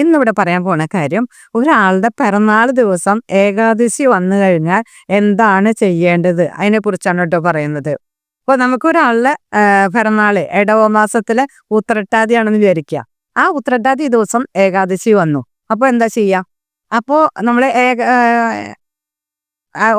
ഇന്നിവിടെ പറയാൻ പോണ കാര്യം ഒരാളുടെ പിറന്നാൾ ദിവസം ഏകാദശി വന്നു കഴിഞ്ഞാൽ എന്താണ് ചെയ്യേണ്ടത്? അതിനെ കുറിച്ചാണ് കേട്ടോ പറയുന്നത്. അപ്പോൾ നമുക്കൊരാളുടെ പിറന്നാൾ ഇടവ മാസത്തിലെ ഉത്രട്ടാതിയാണെന്ന് വിചാരിക്കുക. ആ ഉത്രട്ടാതി ദിവസം ഏകാദശി വന്നു. അപ്പോൾ എന്താ ചെയ്യാ? അപ്പോൾ നമ്മൾ ഏക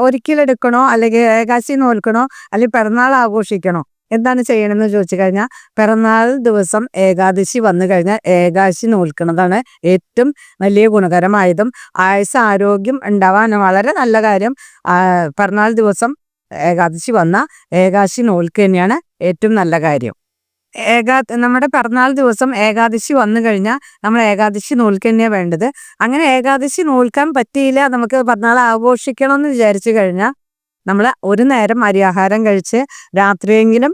ഒരിക്കലെടുക്കണോ അല്ലെങ്കിൽ ഏകാശി നോൽക്കണോ? അല്ലെങ്കിൽ പിറന്നാൾ ആഘോഷിക്കണോ? എന്താണ് ചെയ്യണമെന്ന് ചോദിച്ചു കഴിഞ്ഞാൽ പിറന്നാൾ ദിവസം ഏകാദശി വന്നു കഴിഞ്ഞാൽ ഏകാദശി നോൽക്കുന്നതാണ് ഏറ്റവും വലിയ ഗുണകരമായതും. ആയുസ് ആരോഗ്യം ഉണ്ടാവാൻ വളരെ നല്ല കാര്യം. പിറന്നാൾ ദിവസം ഏകാദശി വന്ന ഏകാദശി നോൽക്കുക തന്നെയാണ് ഏറ്റവും നല്ല കാര്യം. ഏകാ നമ്മുടെ പിറന്നാൾ ദിവസം ഏകാദശി വന്നു കഴിഞ്ഞാൽ നമ്മൾ ഏകാദശി നോൽക്ക് തന്നെയാണ് വേണ്ടത്. അങ്ങനെ ഏകാദശി നോൽക്കാൻ പറ്റിയില്ല നമുക്ക് പിറന്നാൾ ആഘോഷിക്കണം എന്ന് വിചാരിച്ചു കഴിഞ്ഞാൽ നമ്മൾ ഒരു നേരം അരിയാഹാരം കഴിച്ച് രാത്രിയെങ്കിലും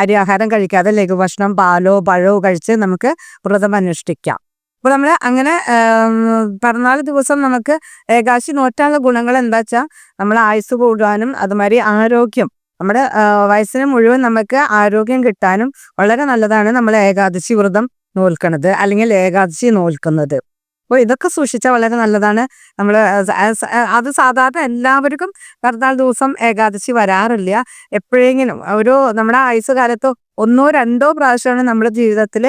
അരി ആഹാരം കഴിക്കാതെ ലഘുഭക്ഷണം പാലോ പഴമോ കഴിച്ച് നമുക്ക് വ്രതം അനുഷ്ഠിക്കാം. അപ്പോൾ നമ്മൾ അങ്ങനെ പിറന്നാൾ ദിവസം നമുക്ക് ഏകാശി നോറ്റാനുള്ള ഗുണങ്ങൾ എന്താ വെച്ചാൽ നമ്മൾ ആയുസ് കൂടാനും അതുമാതിരി ആരോഗ്യം. നമ്മുടെ വയസ്സിന് മുഴുവൻ നമുക്ക് ആരോഗ്യം കിട്ടാനും വളരെ നല്ലതാണ് നമ്മൾ ഏകാദശി വ്രതം നോൽക്കണത് അല്ലെങ്കിൽ ഏകാദശി നോൽക്കുന്നത്. അപ്പോൾ ഇതൊക്കെ സൂക്ഷിച്ചാൽ വളരെ നല്ലതാണ്. നമ്മൾ അത് സാധാരണ എല്ലാവർക്കും പിറന്നാൾ ദിവസം ഏകാദശി വരാറില്ല. എപ്പോഴെങ്കിലും ഒരു നമ്മുടെ ആയുസ് കാലത്തോ ഒന്നോ രണ്ടോ പ്രാവശ്യമാണ് നമ്മുടെ ജീവിതത്തിൽ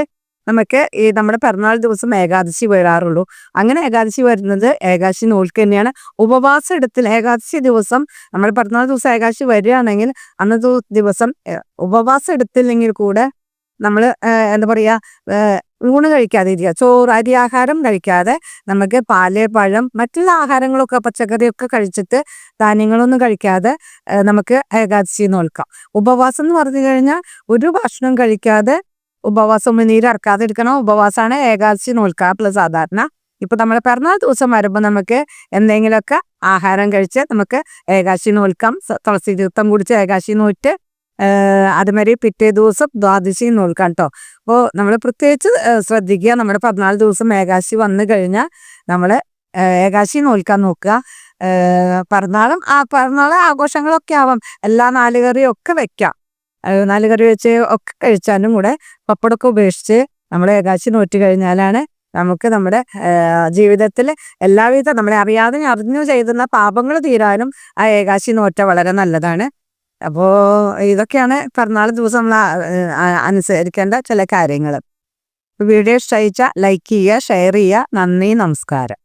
നമുക്ക് ഈ നമ്മുടെ പിറന്നാൾ ദിവസം ഏകാദശി വരാറുള്ളൂ. അങ്ങനെ ഏകാദശി വരുന്നത് ഏകാദശി നോൽക്ക് തന്നെയാണ്. ഉപവാസം എടുത്തിൽ ഏകാദശി ദിവസം നമ്മുടെ പിറന്നാൾ ദിവസം ഏകാദശി വരികയാണെങ്കിൽ അന്നത്തെ ദിവസം ഉപവാസം എടുത്തില്ലെങ്കിൽ കൂടെ നമ്മൾ എന്താ പറയുക ഊണ് കഴിക്കാതെ ഇരിക്കുക ചോറ് അരി ആഹാരം കഴിക്കാതെ നമുക്ക് പാൽ പഴം മറ്റുള്ള ആഹാരങ്ങളൊക്കെ പച്ചക്കറിയൊക്കെ കഴിച്ചിട്ട് ധാന്യങ്ങളൊന്നും കഴിക്കാതെ നമുക്ക് ഏകാദശി നോൽക്കാം ഉപവാസം എന്ന് പറഞ്ഞു കഴിഞ്ഞാൽ ഒരു ഭക്ഷണം കഴിക്കാതെ ഉപവാസം നീരിറക്കാതെ ഇരിക്കണം ഉപവാസമാണ് ഏകാദശി നോൽക്കാറുള്ള സാധാരണ ഇപ്പൊ നമ്മുടെ പിറന്നാൾ ദിവസം വരുമ്പോൾ നമുക്ക് എന്തെങ്കിലുമൊക്കെ ആഹാരം കഴിച്ച് നമുക്ക് ഏകാശി നോൽക്കാം തുളസി തീർത്ഥം കുടിച്ച് ഏകാശി നോറ്റ് അതുമാതിരി പിറ്റേ ദിവസം ദ്വാദശി നോൽക്കാം കേട്ടോ അപ്പോൾ നമ്മൾ പ്രത്യേകിച്ച് ശ്രദ്ധിക്കുക. നമ്മുടെ പതിനാല് ദിവസം ഏകാശി വന്നു കഴിഞ്ഞാൽ നമ്മൾ ഏകാശി നോൽക്കാൻ നോക്കുക. പിറന്നാളും ആ പിറന്നാൾ ആഘോഷങ്ങളൊക്കെ ആവാം. എല്ലാ നാലുകറിയും ഒക്കെ വെക്കാം നാലുകറി വെച്ച് ഒക്കെ കഴിച്ചാലും കൂടെ പപ്പടമൊക്കെ ഉപേക്ഷിച്ച് നമ്മൾ ഏകാശി നോറ്റി കഴിഞ്ഞാലാണ് നമുക്ക് നമ്മുടെ ജീവിതത്തിൽ എല്ലാവിധ നമ്മളെ അറിയാതെ അറിഞ്ഞു ചെയ്തുന്ന പാപങ്ങൾ തീരാനും ആ ഏകാശി നോറ്റ വളരെ നല്ലതാണ്. അപ്പോൾ ഇതൊക്കെയാണ് പിറന്നാൾ ദിവസം നമ്മൾ അനുസരിക്കേണ്ട ചില കാര്യങ്ങൾ വീഡിയോ ഇഷ്ടയിച്ച ലൈക്ക് ചെയ്യുക ഷെയർ ചെയ്യുക. നന്ദി നമസ്കാരം.